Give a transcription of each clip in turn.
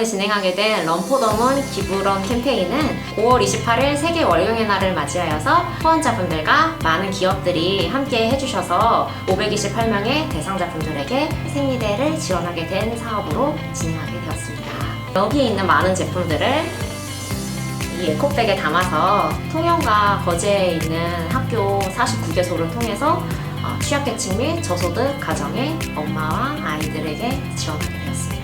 이번에 진행하게 된 런포더문 기부런 캠페인은 5월 28일 세계 월경의 날을 맞이하여서 후원자분들과 많은 기업들이 함께 해주셔서 528명의 대상자분들에게 생리대를 지원하게 된 사업으로 진행하게 되었습니다. 여기에 있는 많은 제품들을 이 에코백에 담아서 통영과 거제에 있는 학교 49개소를 통해서 어, 취약계층 및 저소득 가정의 엄마와 아이들에게 지원하게 되었습니다.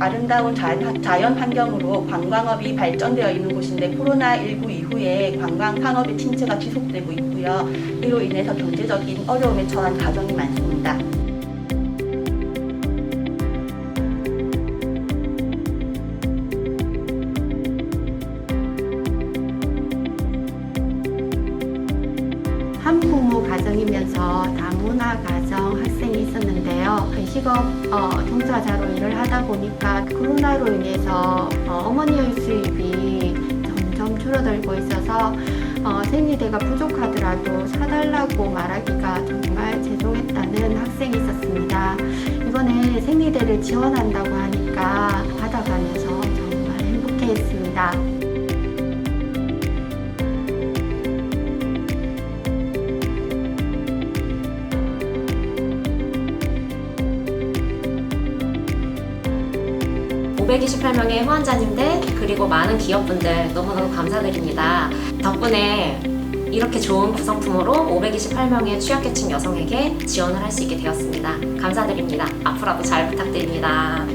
아름다운 자연, 환경으로 관광업이 발전되어 있는 곳인데 코로나19 이후에 관광 산업의 침체가 지속되고 있고요. 이로 인해서 경제적인 어려움에 처한 가정이 많습니다. 한부모 가정이면서 다문화 가정 학생이 있었는데요. 직업 어, 종사자로 일을 하다 보니까 코로나로 인해서 어, 머니의 수입이 점점 줄어들고 있어서 어, 생리대가 부족하더라도 사달라고 말하기가 정말 죄송했다는 학생이 있었습니다. 이번에 생리대를 지원한다고 하니 528명의 후원자님들 그리고 많은 기업분들 너무너무 감사드립니다. 덕분에 이렇게 좋은 구성품으로 528명의 취약계층 여성에게 지원을 할 수 있게 되었습니다. 감사드립니다. 앞으로도 잘 부탁드립니다.